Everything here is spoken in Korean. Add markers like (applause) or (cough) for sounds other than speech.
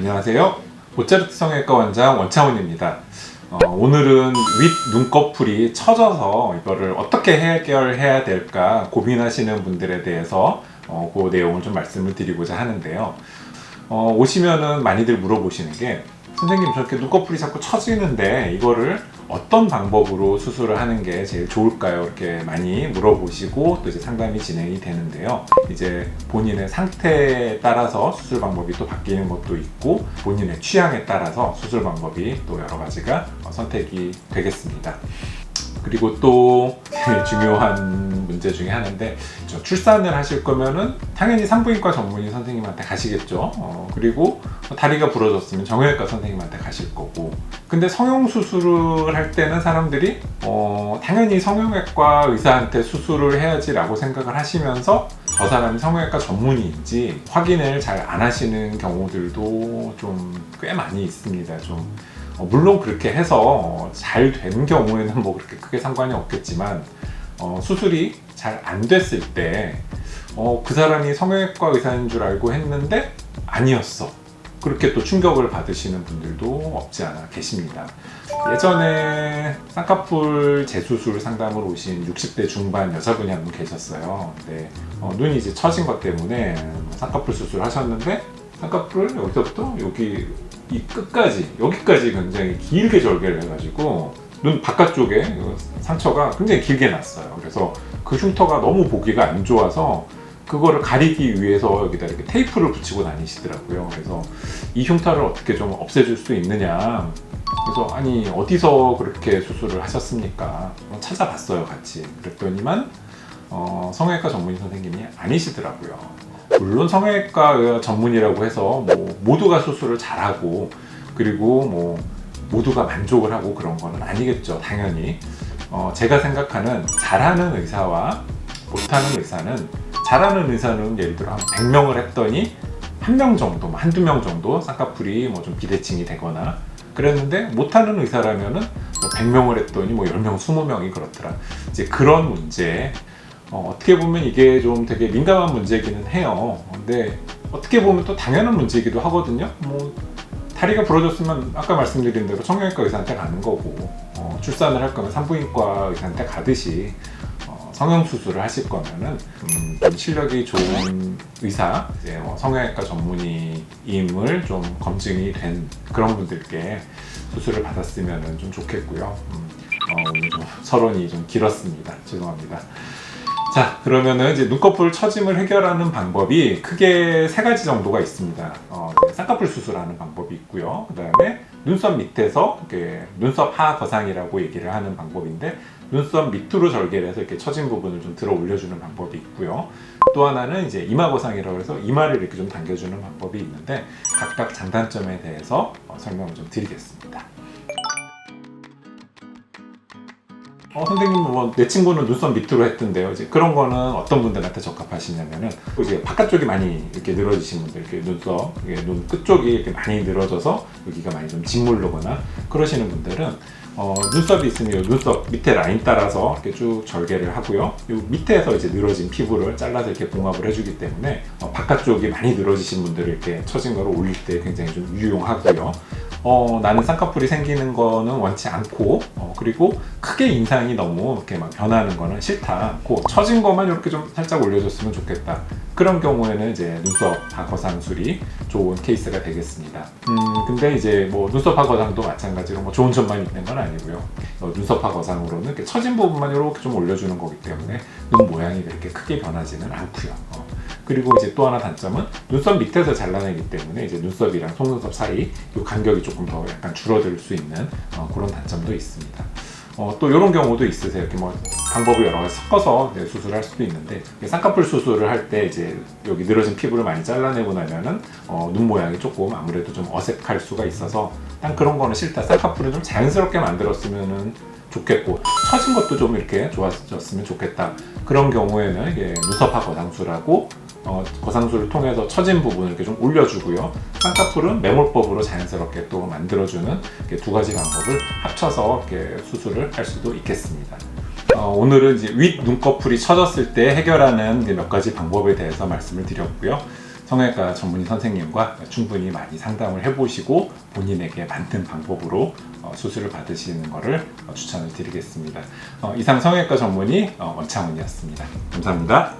안녕하세요. 모차르트 성형외과 원장 원창훈입니다. 어, 오늘은 윗 눈꺼풀이 처져서 이거를 어떻게 해결해야 될까 고민하시는 분들에 대해서 어, 그 내용을 좀 말씀을 드리고자 하는데요. 어, 오시면은 많이들 물어보시는 게 선생님 저렇게 눈꺼풀이 자꾸 처지는데 이거를 어떤 방법으로 수술을 하는 게 제일 좋을까요? 이렇게 많이 물어보시고 또 이제 상담이 진행이 되는데요. 이제 본인의 상태에 따라서 수술 방법이 또 바뀌는 것도 있고 본인의 취향에 따라서 수술 방법이 또 여러 가지가 어, 선택이 되겠습니다. 그리고 또 (laughs) 중요한 문제 중에 하나인데 저 출산을 하실 거면은 당연히 산부인과 전문의 선생님한테 가시겠죠. 어, 그리고 다리가 부러졌으면 정형외과 선생님한테 가실 거고. 근데 성형 수술을 할 때는 사람들이 어, 당연히 성형외과 의사한테 수술을 해야지라고 생각을 하시면서 저 사람이 성형외과 전문의인지 확인을 잘 안 하시는 경우들도 좀 꽤 많이 있습니다. 좀 어, 물론 그렇게 해서 잘 된 경우에는 뭐 그렇게 크게 상관이 없겠지만 어, 수술이 잘 안 됐을 때 어, 그 사람이 성형외과 의사인 줄 알고 했는데 아니었어. 그렇게 또 충격을 받으시는 분들도 없지 않아 계십니다. 예전에 쌍꺼풀 재수술 상담으로 오신 60대 중반 여자분이 한 분 계셨어요. 근데 어, 눈이 이제 처진 것 때문에 쌍꺼풀 수술 하셨는데 쌍꺼풀을 여기서부터 여기 이 끝까지 여기까지 굉장히 길게 절개를 해가지고 눈 바깥쪽에 그 상처가 굉장히 길게 났어요. 그래서 그 흉터가 너무 보기가 안 좋아서 그거를 가리기 위해서 여기다 이렇게 테이프를 붙이고 다니시더라고요. 그래서 이 흉터를 어떻게 좀 없애줄 수 있느냐. 그래서 아니 어디서 그렇게 수술을 하셨습니까? 찾아봤어요 같이. 그랬더니만 어, 성형외과 전문의 선생님이 아니시더라고요. 물론 성형외과 전문이라고 해서 뭐 모두가 수술을 잘하고 그리고 뭐 모두가 만족을 하고 그런 거는 아니겠죠 당연히 어, 제가 생각하는 잘하는 의사와 못하는 의사는 잘하는 의사는 예를 들어 한 100명을 했더니 한 명 정도, 뭐 한두 명 정도 쌍꺼풀이 뭐 좀 비대칭이 되거나 그랬는데 못하는 의사라면은 100명을 했더니 뭐 10명, 20명이 그렇더라. 이제 그런 문제 어, 떻게 보면 이게 좀 되게 민감한 문제기는 해요. 근데 어떻게 보면 또 당연한 문제이기도 하거든요. 뭐 다리가 부러졌으면 아까 말씀드린 대로 성형외과 의사한테 가는 거고 어, 출산을 할 거면 산부인과 의사한테 가듯이 어, 성형 수술을 하실 거면은 음, 좀 실력이 좋은 의사, 이제 뭐 성형외과 전문의임을 좀 검증이 된 그런 분들께 수술을 받았으면 좀 좋겠고요. 음, 어, 오늘 좀 서론이 좀 길었습니다. 죄송합니다. 자, 그러면은 이제 눈꺼풀 처짐을 해결하는 방법이 크게 세 가지 정도가 있습니다. 어, 쌍꺼풀 수술하는 방법이 있고요. 그 다음에 눈썹 밑에서 이렇게 눈썹 하 거상이라고 얘기를 하는 방법인데 눈썹 밑으로 절개를 해서 이렇게 처진 부분을 좀 들어 올려주는 방법이 있고요. 또 하나는 이제 이마 거상이라고 해서 이마를 이렇게 좀 당겨주는 방법이 있는데 각각 장단점에 대해서 어, 설명을 좀 드리겠습니다. 어, 선생님, 뭐, 내 친구는 눈썹 밑으로 했던데요. 이제 그런 거는 어떤 분들한테 적합하시냐면은, 이제 바깥쪽이 많이 이렇게 늘어지신 분들, 이렇게 눈썹, 이게 눈 끝쪽이 이렇게 많이 늘어져서 여기가 많이 좀 짓물르거나 그러시는 분들은, 어, 눈썹이 있으면 이 눈썹 밑에 라인 따라서 이렇게 쭉 절개를 하고요. 이 밑에서 이제 늘어진 피부를 잘라서 이렇게 봉합을 해주기 때문에, 어, 바깥쪽이 많이 늘어지신 분들을 이렇게 처진 거를 올릴 때 굉장히 좀 유용하고요. 어, 나는 쌍꺼풀이 생기는 거는 원치 않고 어, 그리고 크게 인상이 너무 이렇게 막 변하는 거는 싫다. 고 처진 것만 이렇게 좀 살짝 올려줬으면 좋겠다. 그런 경우에는 이제 눈썹 하거상술이 좋은 케이스가 되겠습니다. 음, 근데 이제 뭐 눈썹 하거상도 마찬가지로 뭐 좋은 점만 있는 건 아니고요. 어, 눈썹 이렇게 처진 부분만 이렇게 좀 올려주는 거기 때문에 눈 모양이 그렇게 크게 변하지는 않고요. 어. 그리고 이제 또 하나 단점은 눈썹 밑에서 잘라내기 때문에 이제 눈썹이랑 속눈썹 사이 이 간격이 조금 더 약간 줄어들 수 있는 어, 그런 단점도 있습니다. 어, 또 이런 경우도 있으세요. 이렇게 뭐 방법을 여러 가지 섞어서 이제 수술할 수도 있는데 쌍꺼풀 수술을 할 때 이제 여기 늘어진 피부를 많이 잘라내고 나면은 어, 눈 모양이 조금 아무래도 좀 어색할 수가 있어서 딱 그런 거는 싫다. 쌍꺼풀을 좀 자연스럽게 만들었으면은 좋겠고 처진 것도 좀 이렇게 좋아졌으면 좋겠다. 그런 경우에는 이게 눈썹화 거상술하고 어, 거상술을 통해서 처진 부분을 이렇게 좀 올려주고요. 쌍꺼풀은 매몰법으로 자연스럽게 또 만들어주는 이렇게 두 가지 방법을 합쳐서 이렇게 수술을 할 수도 있겠습니다. 어, 오늘은 이제 윗 눈꺼풀이 처졌을 때 해결하는 몇 가지 방법에 대해서 말씀을 드렸고요. 성형외과 전문의 선생님과 충분히 많이 상담을 해보시고 본인에게 맞는 방법으로 어, 수술을 받으시는 것을 어, 추천을 드리겠습니다. 어, 이상 성형외과 전문의 어, 원창훈이었습니다. 감사합니다.